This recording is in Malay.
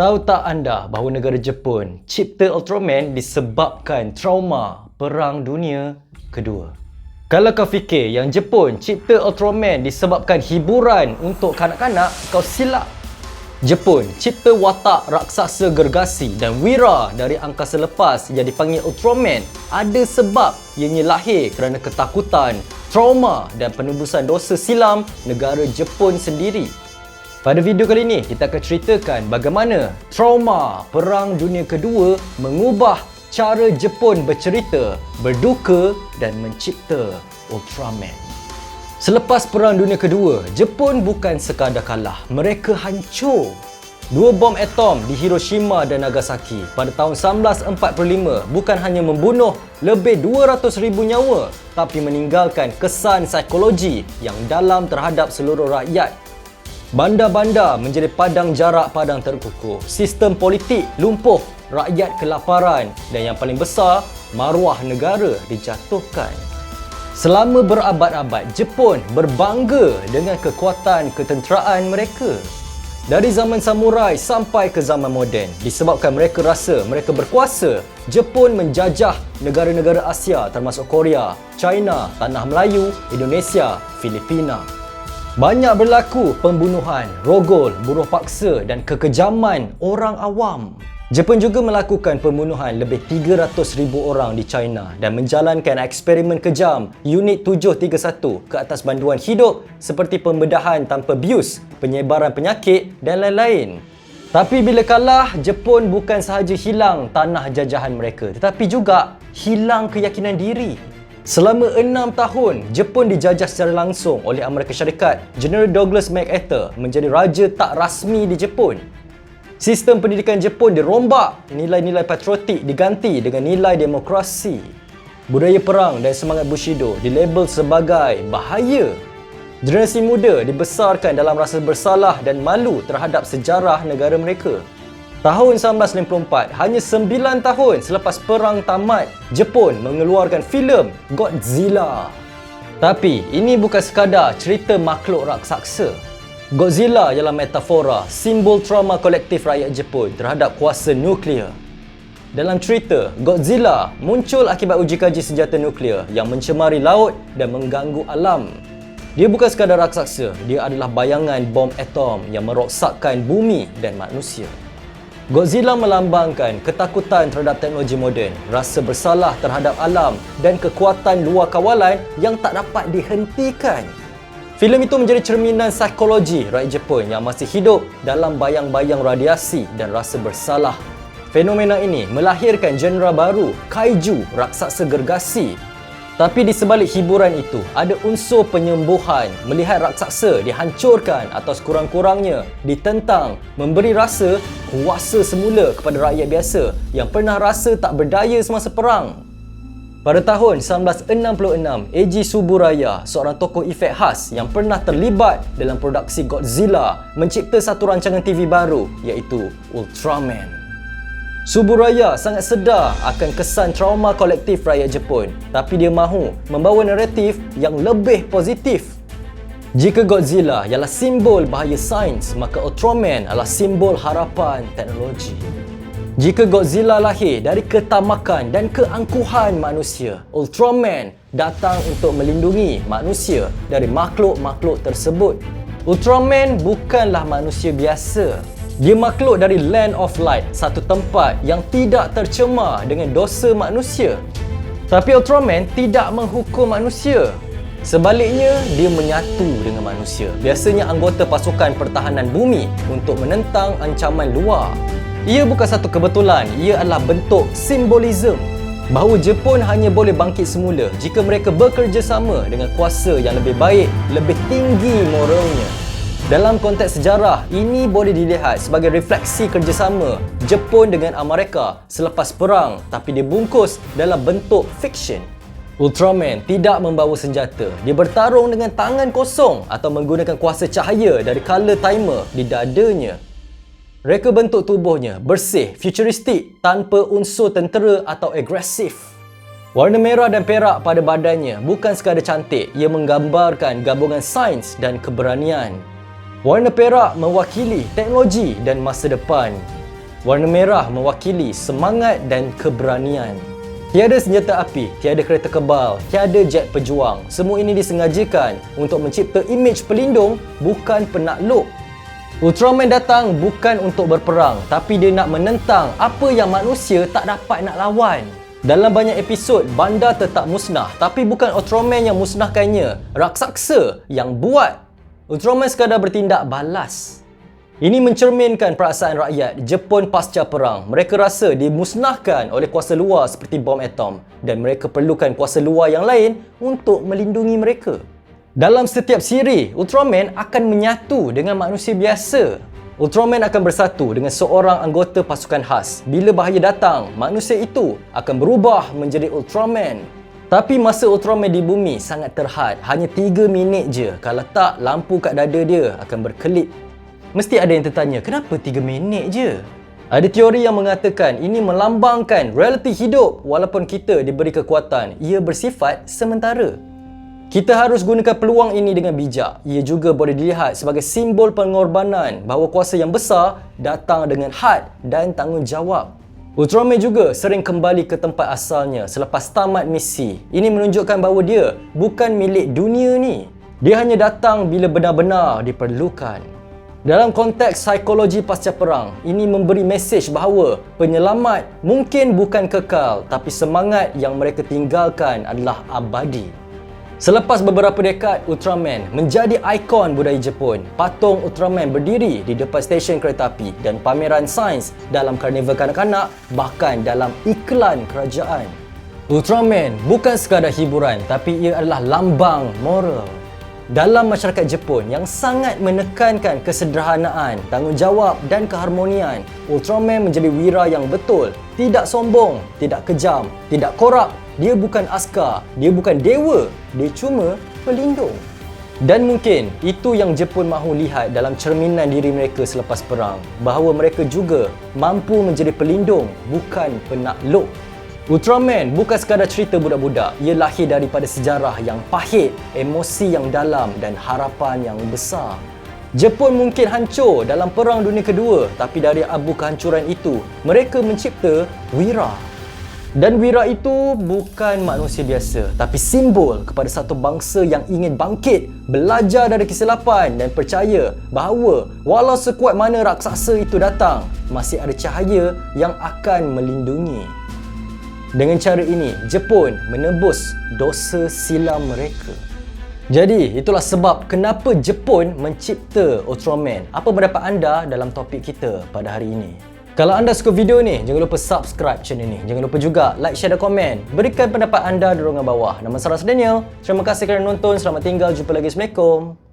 Tahu tak anda bahawa negara Jepun cipta Ultraman disebabkan trauma Perang Dunia Kedua? Kalau kau fikir yang Jepun cipta Ultraman disebabkan hiburan untuk kanak-kanak, kau silap. Jepun cipta watak raksasa gergasi dan wira dari angkasa lepas yang dipanggil Ultraman ada sebab ianya lahir kerana ketakutan, trauma dan penebusan dosa silam negara Jepun sendiri. Pada video kali ini, kita akan ceritakan bagaimana trauma Perang Dunia Kedua mengubah cara Jepun bercerita, berduka dan mencipta Ultraman. Selepas Perang Dunia Kedua, Jepun bukan sekadar kalah, mereka hancur. Dua bom atom di Hiroshima dan Nagasaki pada tahun 1945 bukan hanya membunuh lebih 200,000 nyawa tapi meninggalkan kesan psikologi yang dalam terhadap seluruh rakyat Bandar-bandar menjadi padang jarak padang terkukuh. Sistem politik lumpuh, rakyat kelaparan dan yang paling besar, maruah negara dijatuhkan. Selama berabad-abad, Jepun berbangga dengan kekuatan ketenteraan mereka. Dari zaman samurai sampai ke zaman moden, disebabkan mereka rasa mereka berkuasa, Jepun menjajah negara-negara Asia termasuk Korea, China, Tanah Melayu, Indonesia, Filipina. Banyak berlaku pembunuhan, rogol, buruh paksa dan kekejaman orang awam. Jepun juga melakukan pembunuhan lebih 300,000 orang di China dan menjalankan eksperimen kejam Unit 731 ke atas banduan hidup seperti pembedahan tanpa bius, penyebaran penyakit dan lain-lain. Tapi bila kalah, Jepun bukan sahaja hilang tanah jajahan mereka tetapi juga hilang keyakinan diri. Selama enam tahun, Jepun dijajah secara langsung oleh Amerika Syarikat. General Douglas MacArthur menjadi raja tak rasmi di Jepun. Sistem pendidikan Jepun dirombak, nilai-nilai patriotik diganti dengan nilai demokrasi. Budaya perang dan semangat Bushido dilabel sebagai bahaya. Generasi muda dibesarkan dalam rasa bersalah dan malu terhadap sejarah negara mereka. Tahun 1954, hanya 9 tahun selepas perang tamat, Jepun mengeluarkan filem Godzilla. Tapi ini bukan sekadar cerita makhluk raksasa. Godzilla ialah metafora, simbol trauma kolektif rakyat Jepun terhadap kuasa nuklear. Dalam cerita, Godzilla muncul akibat uji kaji senjata nuklear yang mencemari laut dan mengganggu alam. Dia bukan sekadar raksasa, dia adalah bayangan bom atom yang meroksakkan bumi dan manusia. Godzilla melambangkan ketakutan terhadap teknologi moden, rasa bersalah terhadap alam dan kekuatan luar kawalan yang tak dapat dihentikan. Filem itu menjadi cerminan psikologi rakyat Jepun yang masih hidup dalam bayang-bayang radiasi dan rasa bersalah. Fenomena ini melahirkan genre baru, kaiju, raksasa gergasi tapi di sebalik hiburan itu, ada unsur penyembuhan melihat raksasa dihancurkan atau sekurang-kurangnya ditentang memberi rasa kuasa semula kepada rakyat biasa yang pernah rasa tak berdaya semasa perang. Pada tahun 1966, Eiji Suburaya, seorang tokoh efek khas yang pernah terlibat dalam produksi Godzilla, mencipta satu rancangan TV baru iaitu Ultraman. Suburaya sangat sedar akan kesan trauma kolektif rakyat Jepun tapi dia mahu membawa naratif yang lebih positif. Jika Godzilla ialah simbol bahaya sains, maka Ultraman adalah simbol harapan teknologi. Jika Godzilla lahir dari ketamakan dan keangkuhan manusia, Ultraman datang untuk melindungi manusia dari makhluk-makhluk tersebut. Ultraman bukanlah manusia biasa, dia makhluk dari Land of Light, satu tempat yang tidak tercemar dengan dosa manusia. Tapi Ultraman tidak menghukum manusia. Sebaliknya, dia menyatu dengan manusia. Biasanya anggota pasukan pertahanan bumi untuk menentang ancaman luar. Ia bukan satu kebetulan, ia adalah bentuk simbolisme bahawa Jepun hanya boleh bangkit semula jika mereka bekerjasama dengan kuasa yang lebih baik, lebih tinggi moralnya. Dalam konteks sejarah, ini boleh dilihat sebagai refleksi kerjasama Jepun dengan Amerika selepas perang tapi dibungkus dalam bentuk fiction. Ultraman tidak membawa senjata. Dia bertarung dengan tangan kosong atau menggunakan kuasa cahaya dari color timer di dadanya. Reka bentuk tubuhnya bersih, futuristik tanpa unsur tentera atau agresif. Warna merah dan perak pada badannya bukan sekadar cantik, ia menggambarkan gabungan sains dan keberanian. Warna perak mewakili teknologi dan masa depan. Warna merah mewakili semangat dan keberanian. Tiada senjata api, tiada kereta kebal, tiada jet pejuang. Semua ini disengajakan untuk mencipta imej pelindung bukan penakluk. Ultraman datang bukan untuk berperang tapi dia nak menentang apa yang manusia tak dapat nak lawan. Dalam banyak episod, bandar tetap musnah tapi bukan Ultraman yang musnahkannya, raksasa yang buat. Ultraman sekadar bertindak balas. Ini mencerminkan perasaan rakyat Jepun pasca perang. Mereka rasa dimusnahkan oleh kuasa luar seperti bom atom dan mereka perlukan kuasa luar yang lain untuk melindungi mereka. Dalam setiap siri, Ultraman akan menyatu dengan manusia biasa. Ultraman akan bersatu dengan seorang anggota pasukan khas. Bila bahaya datang, manusia itu akan berubah menjadi Ultraman. Tapi masa Ultraman di bumi sangat terhad. Hanya 3 minit je. Kalau tak, lampu kat dada dia akan berkelip Mesti ada yang tertanya, kenapa 3 minit je? Ada teori yang mengatakan ini melambangkan realiti hidup walaupun kita diberi kekuatan, ia bersifat sementara. Kita harus gunakan peluang ini dengan bijak. Ia juga boleh dilihat sebagai simbol pengorbanan bahawa kuasa yang besar datang dengan had dan tanggungjawab. Ultraman juga sering kembali ke tempat asalnya selepas tamat misi. Ini menunjukkan bahawa dia bukan milik dunia ni. Dia hanya datang bila benar-benar diperlukan. Dalam konteks psikologi pasca perang, ini memberi mesej bahawa penyelamat mungkin bukan kekal tapi semangat yang mereka tinggalkan adalah abadi. Selepas beberapa dekad, Ultraman menjadi ikon budaya Jepun. Patung Ultraman berdiri di depan stesen kereta api dan pameran sains dalam karnival kanak-kanak bahkan dalam iklan kerajaan. Ultraman bukan sekadar hiburan tapi ia adalah lambang moral dalam masyarakat Jepun yang sangat menekankan kesederhanaan, tanggungjawab dan keharmonian, Ultraman menjadi wira yang betul, tidak sombong, tidak kejam, tidak korak. Dia bukan askar, dia bukan dewa, dia cuma pelindung. Dan mungkin itu yang Jepun mahu lihat dalam cerminan diri mereka selepas perang, bahawa mereka juga mampu menjadi pelindung, bukan penakluk. Ultraman bukan sekadar cerita budak-budak. Ia lahir daripada sejarah yang pahit, emosi yang dalam dan harapan yang besar. Jepun mungkin hancur dalam Perang Dunia Kedua tapi dari abu kehancuran itu, mereka mencipta Wira. Dan Wira itu bukan manusia biasa tapi simbol kepada satu bangsa yang ingin bangkit, belajar dari kesilapan dan percaya bahawa walau sekuat mana raksasa itu datang, masih ada cahaya yang akan melindungi. Dengan cara ini, Jepun menebus dosa silam mereka. Jadi, itulah sebab kenapa Jepun mencipta Ultraman. Apa pendapat anda dalam topik kita pada hari ini? Kalau anda suka video ni, jangan lupa subscribe channel ni. Jangan lupa juga like, share dan komen. Berikan pendapat anda di ruangan bawah. Nama saya Daniel. Terima kasih kerana nonton. Selamat tinggal. Jumpa lagi. Assalamualaikum.